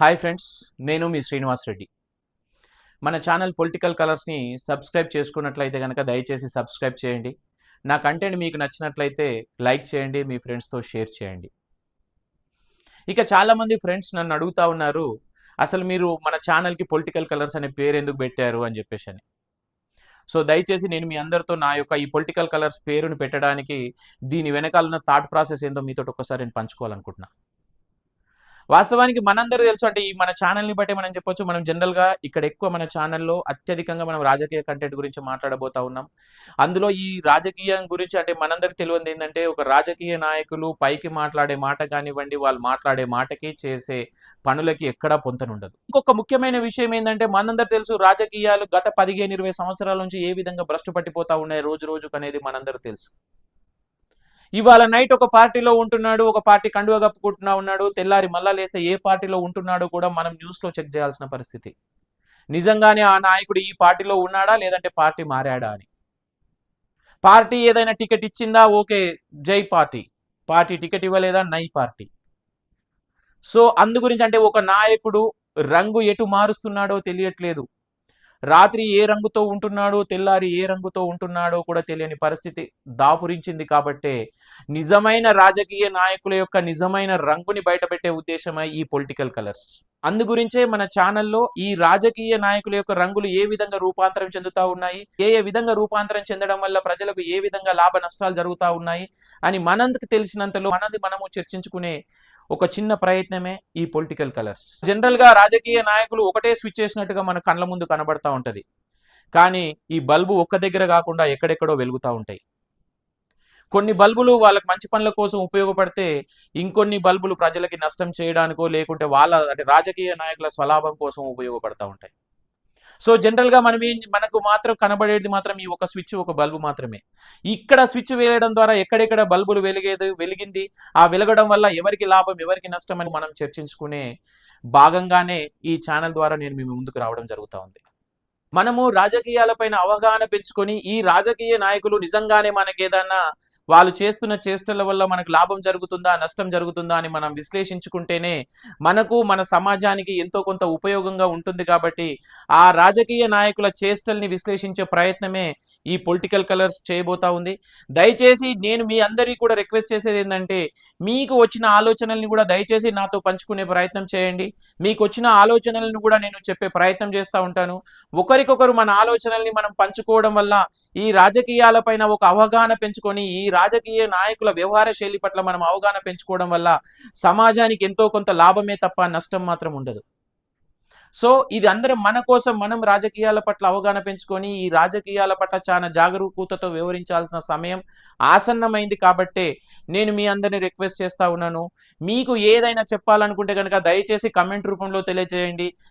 Hi friends నేను మీ శ్రీనివాస్ రెడ్డి. మన channel political కలర్స్ని subscribe చేసుకున్నట్లయితే కనుక దయచేసి సబ్స్క్రైబ్ చేయండి. నా కంటెంట్ మీకు నచ్చినట్లయితే లైక్ చేయండి మీ ఫ్రెండ్స్తో షేర్ చేయండి. ఇక చాలామంది ఫ్రెండ్స్ నన్ను అడుగుతా ఉన్నారు అసలు మీరు మన ఛానల్కి పొలిటికల్ కలర్స్ అనే పేరు ఎందుకు పెట్టారు? అని చెప్పేసి అని. సో దయచేసి నేను మీ అందరితో నా యొక్క ఈ పొలిటికల్ కలర్స్ పేరును పెట్టడానికి దీని వెనకాలన్న థాట్ ప్రాసెస్ ఏందో మీతో ఒక్కసారి నేను పంచుకోవాలనుకుంటున్నాను వాస్తవానికి మనందరూ తెలుసు అంటే ఈ మన ఛానల్ని బట్టి మనం చెప్పొచ్చు మనం జనరల్గా ఇక్కడ ఎక్కువ మన ఛానల్లో అత్యధికంగా మనం రాజకీయ కంటెంట్ గురించి మాట్లాడబోతా ఉన్నాం. అందులో ఈ రాజకీయం గురించి అంటే మనందరికి తెలియంది ఏంటంటే ఒక రాజకీయ నాయకులు పైకి మాట్లాడే మాట కానివ్వండి వాళ్ళు మాట్లాడే మాటకి చేసే పనులకి ఎక్కడా పొంతనుండదు. ఇంకొక ముఖ్యమైన విషయం ఏంటంటే మనందరు తెలుసు రాజకీయాలు గత పదిహేను ఇరవై సంవత్సరాల నుంచి ఏ విధంగా భ్రష్టు పట్టిపోతా ఉన్నాయి రోజు రోజుకు అనేది మనందరూ తెలుసు. ఇవాళ నైట్ ఒక పార్టీలో ఉంటున్నాడు ఒక పార్టీ కండువ కప్పుకుంటున్నా ఉన్నాడు తెల్లారి మళ్ళా లేస్తే ఏ పార్టీలో ఉంటున్నాడో కూడా మనం న్యూస్లో చెక్ చేయాల్సిన పరిస్థితి. నిజంగానే ఆ నాయకుడు ఈ పార్టీలో ఉన్నాడా లేదంటే పార్టీ మారాడా అని. పార్టీ ఏదైనా టికెట్ ఇచ్చిందా? ఓకే జై పార్టీ. పార్టీ టికెట్ ఇవ్వలేదా? నై పార్టీ. సో అందు గురించి అంటే ఒక నాయకుడు రంగు ఎటు మారుస్తున్నాడో తెలియట్లేదు. రాత్రి ఏ రంగుతో ఉంటున్నాడో తెల్లారి ఏ రంగుతో ఉంటున్నాడో కూడా తెలియని పరిస్థితి దాపురించింది కాబట్టే నిజమైన రాజకీయ నాయకుల యొక్క నిజమైన రంగుని బయటపెట్టే ఉద్దేశమై ఈ పొలిటికల్ కలర్స్. అందు గురించే మన ఛానల్లో ఈ రాజకీయ నాయకుల యొక్క రంగులు ఏ విధంగా రూపాంతరం చెందుతా ఉన్నాయి ఏ ఏ విధంగా రూపాంతరం చెందడం వల్ల ప్రజలకు ఏ విధంగా లాభ నష్టాలు జరుగుతూ ఉన్నాయి అని మనందుకు తెలిసినంతలో మనది మనము చర్చించుకునే ఒక చిన్న ప్రయత్నమే ఈ పొలిటికల్ కలర్స్. జనరల్గా రాజకీయ నాయకులు ఒకటే స్విచ్ చేసినట్టుగా మన కళ్ళ ముందు కనబడతా ఉంటుంది. కానీ ఈ బల్బు ఒక్క దగ్గర కాకుండా ఎక్కడెక్కడో వెలుగుతూ ఉంటాయి. కొన్ని బల్బులు వాళ్ళకి మంచి పనుల కోసం ఉపయోగపడితే ఇంకొన్ని బల్బులు ప్రజలకి నష్టం చేయడానికో లేకుంటే వాళ్ళ అంటే రాజకీయ నాయకుల స్వలాభం కోసం ఉపయోగపడతా ఉంటాయి. సో జనరల్గా మనం ఏం మనకు మాత్రం కనబడేది మాత్రం ఈ ఒక స్విచ్ ఒక బల్బు మాత్రమే. ఇక్కడ స్విచ్ వేయడం ద్వారా ఎక్కడెక్కడ బల్బులు వెలిగేది వెలిగింది ఆ వెలగడం వల్ల ఎవరికి లాభం ఎవరికి నష్టం అని మనం చర్చించుకునే భాగంగానే ఈ ఛానల్ ద్వారా నేను మీ ముందుకు రావడం జరుగుతూ ఉంది. మనము రాజకీయాలపైన అవగాహన పెంచుకొని ఈ రాజకీయ నాయకులు నిజంగానే మనకి ఏదన్నా వాళ్ళు చేస్తున్న చేష్టల వల్ల మనకు లాభం జరుగుతుందా నష్టం జరుగుతుందా అని మనం విశ్లేషించుకుంటేనే మనకు మన సమాజానికి ఎంతో కొంత ఉపయోగంగా ఉంటుంది కాబట్టి ఆ రాజకీయ నాయకుల చేష్టల్ని విశ్లేషించే ప్రయత్నమే ఈ పొలిటికల్ కలర్స్ చేయబోతా ఉంది. దయచేసి నేను మీ అందరికీ కూడా రిక్వెస్ట్ చేసేది ఏంటంటే మీకు వచ్చిన ఆలోచనల్ని కూడా దయచేసి నాతో పంచుకునే ప్రయత్నం చేయండి. మీకు వచ్చిన ఆలోచనలను కూడా నేను చెప్పే ప్రయత్నం చేస్తూ ఉంటాను. ఒకరికొకరు మన ఆలోచనల్ని మనం పంచుకోవడం వల్ల ఈ రాజకీయాలపైన ఒక అవగాహన పెంచుకొని ఈ రాజకీయ నాయకుల వ్యవహార శైలి పట్ల మనం అవగాహన పెంచుకోవడం వల్ల సమాజానికి ఎంతో కొంత లాభమే తప్ప నష్టం మాత్రం ఉండదు. సో ఇది అందరం మన కోసం మనం రాజకీయాల పట్ల అవగాహన పెంచుకొని ఈ రాజకీయాల పట్ల చాలా జాగరూకతతో వివరించాల్సిన సమయం ఆసన్నమైంది కాబట్టే నేను మీ అందరిని రిక్వెస్ట్ చేస్తా ఉన్నాను. మీకు ఏదైనా చెప్పాలనుకుంటే కనుక దయచేసి కమెంట్ రూపంలో తెలియజేయండి